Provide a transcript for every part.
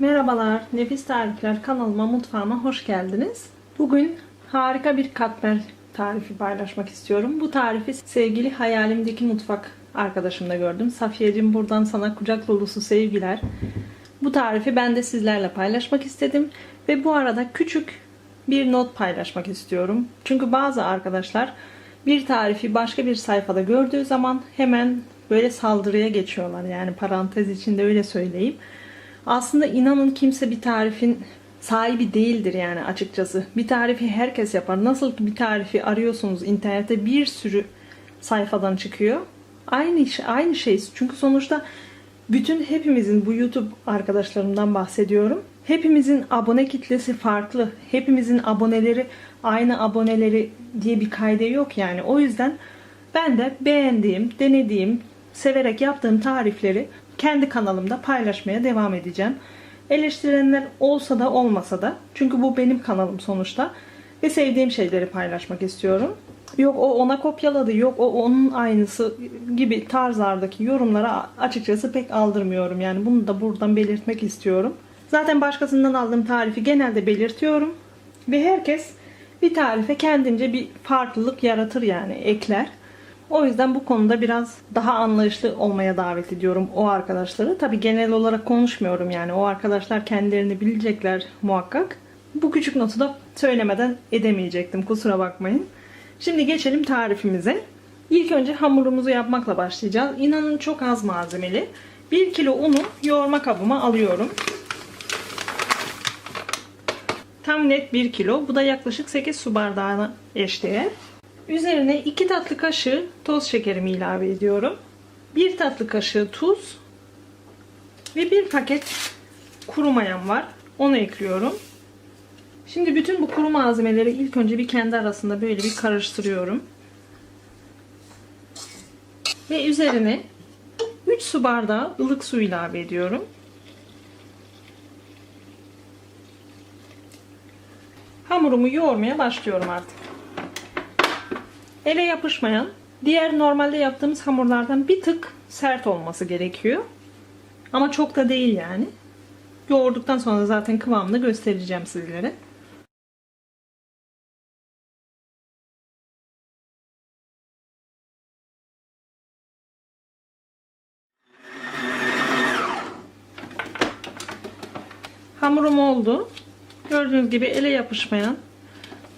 Merhabalar, Nefis Tarifler kanalıma, mutfağıma hoş geldiniz. Bugün harika bir katmer tarifi paylaşmak istiyorum. Bu tarifi sevgili hayalimdeki mutfak arkadaşımda gördüm. Safiyeciğim buradan sana kucak dolusu sevgiler. Bu tarifi ben de sizlerle paylaşmak istedim. Ve bu arada küçük bir not paylaşmak istiyorum. Çünkü bazı arkadaşlar bir tarifi başka bir sayfada gördüğü zaman hemen böyle saldırıya geçiyorlar. Yani parantez içinde öyle söyleyeyim. Aslında inanın kimse bir tarifin sahibi değildir yani açıkçası. Bir tarifi herkes yapar. Nasıl ki bir tarifi arıyorsunuz internette bir sürü sayfadan çıkıyor. Aynı iş, aynı şey. Çünkü sonuçta bütün hepimizin bu YouTube arkadaşlarımdan bahsediyorum. Hepimizin abone kitlesi farklı. Hepimizin aboneleri aynı aboneleri diye bir kaydı yok yani. O yüzden ben de beğendiğim, denediğim, severek yaptığım tarifleri kendi kanalımda paylaşmaya devam edeceğim. Eleştirenler olsa da olmasa da çünkü bu benim kanalım sonuçta ve sevdiğim şeyleri paylaşmak istiyorum. Yok o ona kopyaladı, yok o onun aynısı gibi tarzlardaki yorumlara açıkçası pek aldırmıyorum. Yani bunu da buradan belirtmek istiyorum. Zaten başkasından aldığım tarifi genelde belirtiyorum. Ve herkes bir tarife kendince bir farklılık yaratır yani ekler. O yüzden bu konuda biraz daha anlayışlı olmaya davet ediyorum o arkadaşları. Tabi genel olarak konuşmuyorum yani o arkadaşlar kendilerini bilecekler muhakkak. Bu küçük notu da söylemeden edemeyecektim kusura bakmayın. Şimdi geçelim tarifimize. İlk önce hamurumuzu yapmakla başlayacağız. İnanın çok az malzemeli. 1 kilo unu yoğurma kabıma alıyorum. Tam net 1 kilo. Bu da yaklaşık 8 su bardağına eşdeğer. Üzerine 2 tatlı kaşığı toz şekerimi ilave ediyorum. 1 tatlı kaşığı tuz ve 1 paket kuru mayam var. Onu ekliyorum. Şimdi bütün bu kuru malzemeleri ilk önce bir kendi arasında böyle bir karıştırıyorum. Ve üzerine 3 su bardağı ılık su ilave ediyorum. Hamurumu yoğurmaya başlıyorum artık. Ele yapışmayan, diğer normalde yaptığımız hamurlardan bir tık sert olması gerekiyor. Ama çok da değil yani. Yoğurduktan sonra zaten kıvamını göstereceğim sizlere. Hamurum oldu. Gördüğünüz gibi ele yapışmayan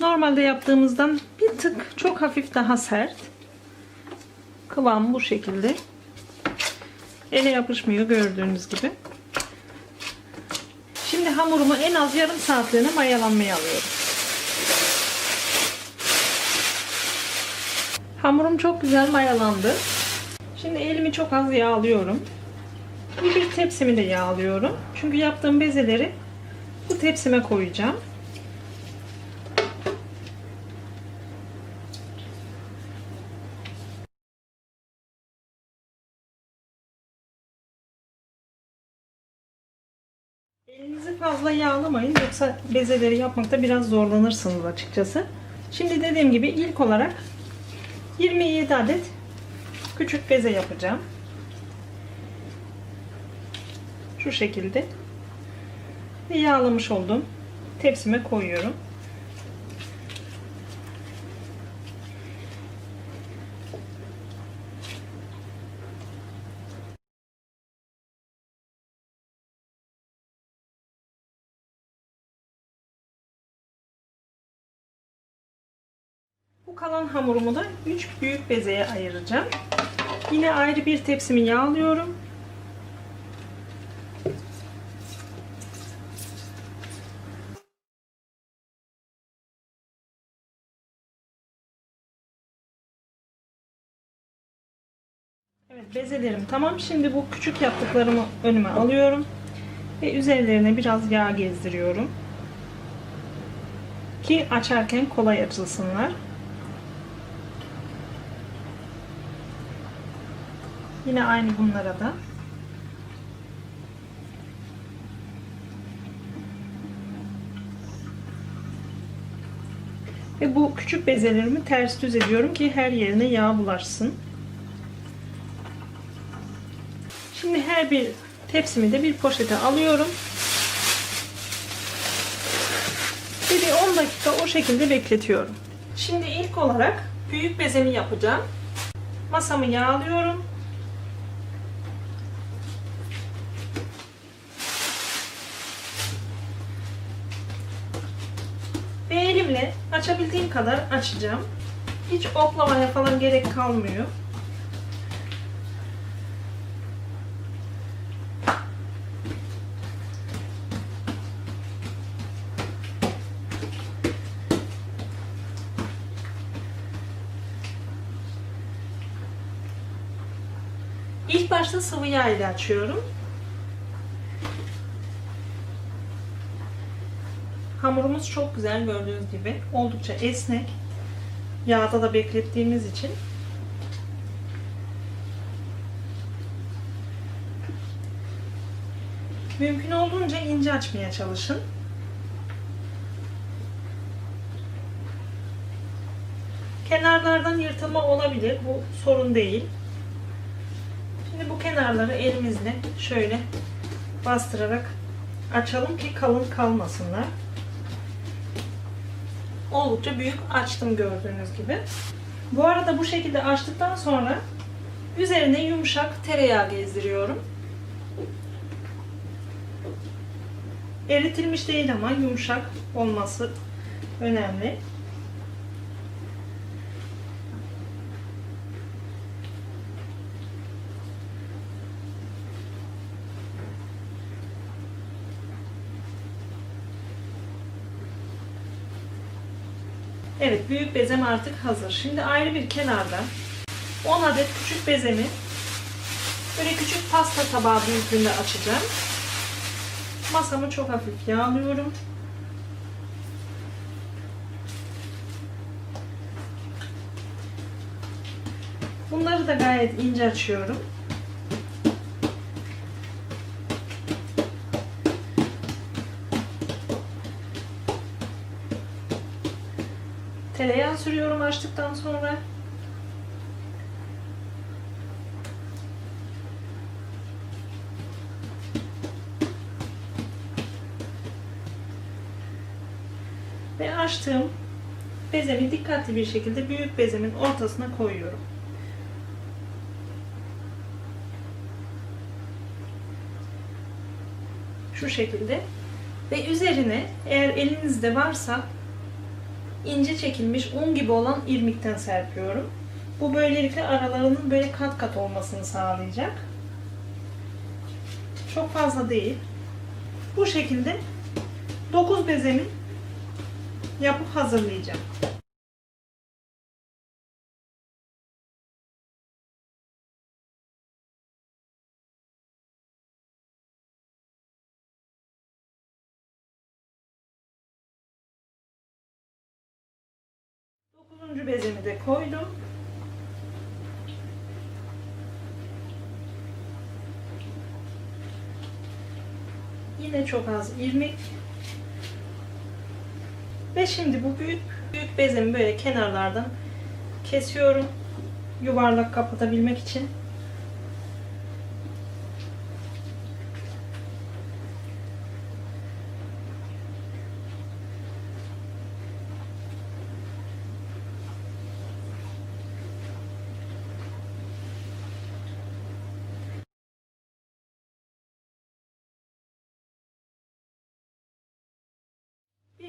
Normalde yaptığımızdan bir tık çok hafif daha sert. Kıvam bu şekilde. Ele yapışmıyor gördüğünüz gibi. Şimdi hamurumu en az yarım saatliğine mayalanmaya alıyorum. Hamurum çok güzel mayalandı. Şimdi elimi çok az yağlıyorum. Bir, bir tepsimi de yağlıyorum. Çünkü yaptığım bezeleri bu tepsime koyacağım. Fazla yağlamayın yoksa bezeleri yapmakta biraz zorlanırsınız açıkçası. Şimdi dediğim gibi ilk olarak 27 adet küçük beze yapacağım. Şu şekilde. Ve yağlamış oldum. Tepsime koyuyorum. Kalan hamurumu da 3 büyük bezeye ayıracağım. Yine ayrı bir tepsimi yağlıyorum. Evet bezelerim tamam. Şimdi bu küçük yaptıklarımı önüme alıyorum. Ve üzerlerine biraz yağ gezdiriyorum. Ki açarken kolay açılsınlar. Yine aynı bunlara da. Ve bu küçük bezelerimi ters düz ediyorum ki her yerine yağ bulaşsın. Şimdi her bir tepsimi de bir poşete alıyorum. Ve bir 10 dakika o şekilde bekletiyorum. Şimdi ilk olarak büyük bezemi yapacağım. Masamı yağlıyorum. Elimle açabildiğim kadar açacağım. Hiç oklamaya falan gerek kalmıyor. İlk başta sıvı yağ ile açıyorum. Hamurumuz çok güzel gördüğünüz gibi. Oldukça esnek. Yağda da beklettiğimiz için. Mümkün olduğunca ince açmaya çalışın. Kenarlardan yırtılma olabilir. Bu sorun değil. Şimdi bu kenarları elimizle şöyle bastırarak açalım ki kalın kalmasınlar. Oldukça büyük açtım gördüğünüz gibi. Bu arada bu şekilde açtıktan sonra üzerine yumuşak tereyağı gezdiriyorum. Eritilmiş değil ama yumuşak olması önemli. Evet büyük bezem artık hazır. Şimdi ayrı bir kenarda 10 adet küçük bezemi böyle küçük pasta tabağı büyüklüğünde açacağım. Masamı çok hafif yağlıyorum. Bunları da gayet ince açıyorum. Tereyağı sürüyorum açtıktan sonra. Ve açtığım bezemi dikkatli bir şekilde büyük bezemin ortasına koyuyorum. Şu şekilde. Ve üzerine eğer elinizde varsa ince çekilmiş un gibi olan irmikten serpiyorum. Bu böylelikle aralarının böyle kat kat olmasını sağlayacak. Çok fazla değil. Bu şekilde 9 bezemi yapıp hazırlayacağım. Dokuzuncu bezemi de koydum. Yine çok az irmik. Ve şimdi bu büyük büyük bezemi böyle kenarlardan kesiyorum. Yuvarlak kapatabilmek için.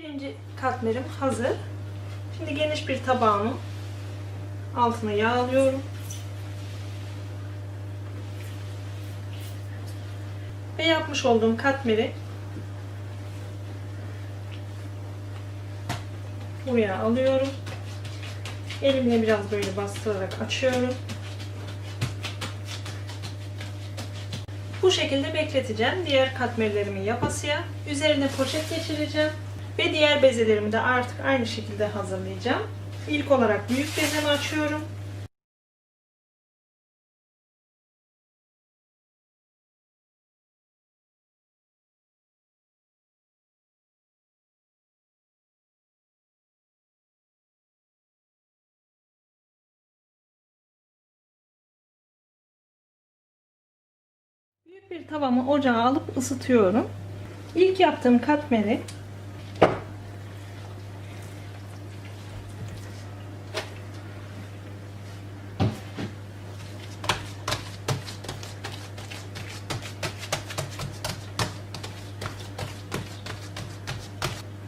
Birinci katmerim hazır. Şimdi geniş bir tabağımın altına yağlıyorum. Ve yapmış olduğum katmeri buraya alıyorum. Elimle biraz böyle bastırarak açıyorum. Bu şekilde bekleteceğim. Diğer katmerlerimi yapasıya. Üzerine poşet geçireceğim. Ve diğer bezelerimi de artık aynı şekilde hazırlayacağım. İlk olarak büyük bezemi açıyorum. Büyük bir tavamı ocağa alıp ısıtıyorum. İlk yaptığım katmeri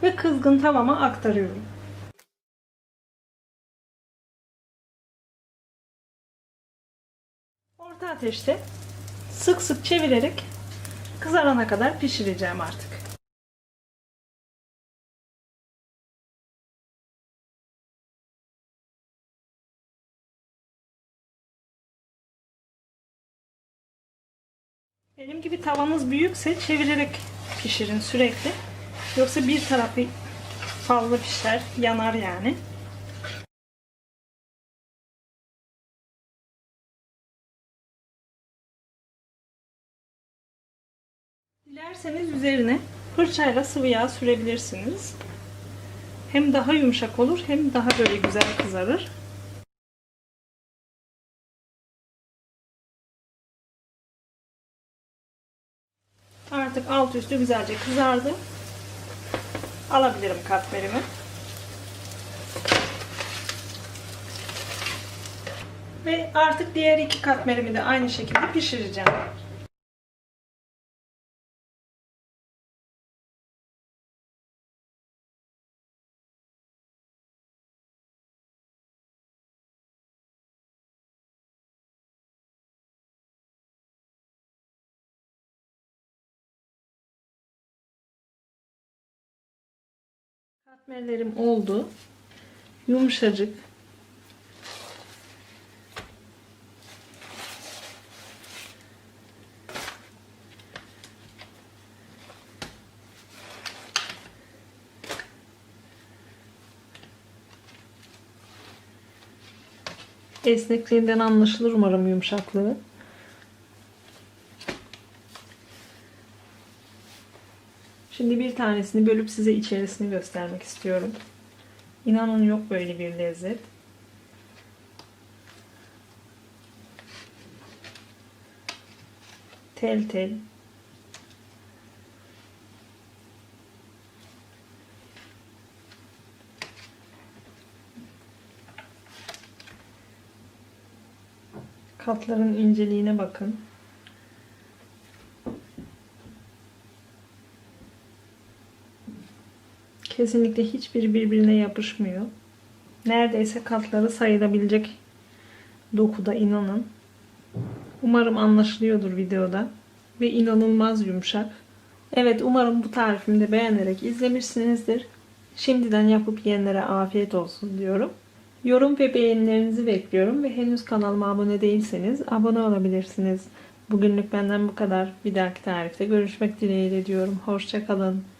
ve kızgın tavama aktarıyorum. Orta ateşte sık sık çevirerek kızarana kadar pişireceğim artık. Benim gibi tavanız büyükse çevirerek pişirin sürekli. Yoksa bir tarafı fazla pişer, yanar yani. Dilerseniz üzerine fırçayla sıvı yağ sürebilirsiniz. Hem daha yumuşak olur hem daha böyle güzel kızarır. Artık alt üstü güzelce kızardı. Alabilirim katmerimi. Ve artık diğer iki katmerimi de aynı şekilde pişireceğim. Katmerlerim oldu. Yumuşacık. Esnekliğinden anlaşılır umarım yumuşaklığı. Şimdi bir tanesini bölüp size içerisini göstermek istiyorum. İnanın yok böyle bir lezzet. Tel tel. Katların inceliğine bakın. Kesinlikle hiçbiri birbirine yapışmıyor. Neredeyse katları sayılabilecek dokuda inanın. Umarım anlaşılıyordur videoda. Ve inanılmaz yumuşak. Evet umarım bu tarifimi de beğenerek izlemişsinizdir. Şimdiden yapıp yiyenlere afiyet olsun diyorum. Yorum ve beğenilerinizi bekliyorum ve henüz kanalıma abone değilseniz abone olabilirsiniz. Bugünlük benden bu kadar. Bir dahaki tarifte görüşmek dileğiyle diyorum. Hoşçakalın.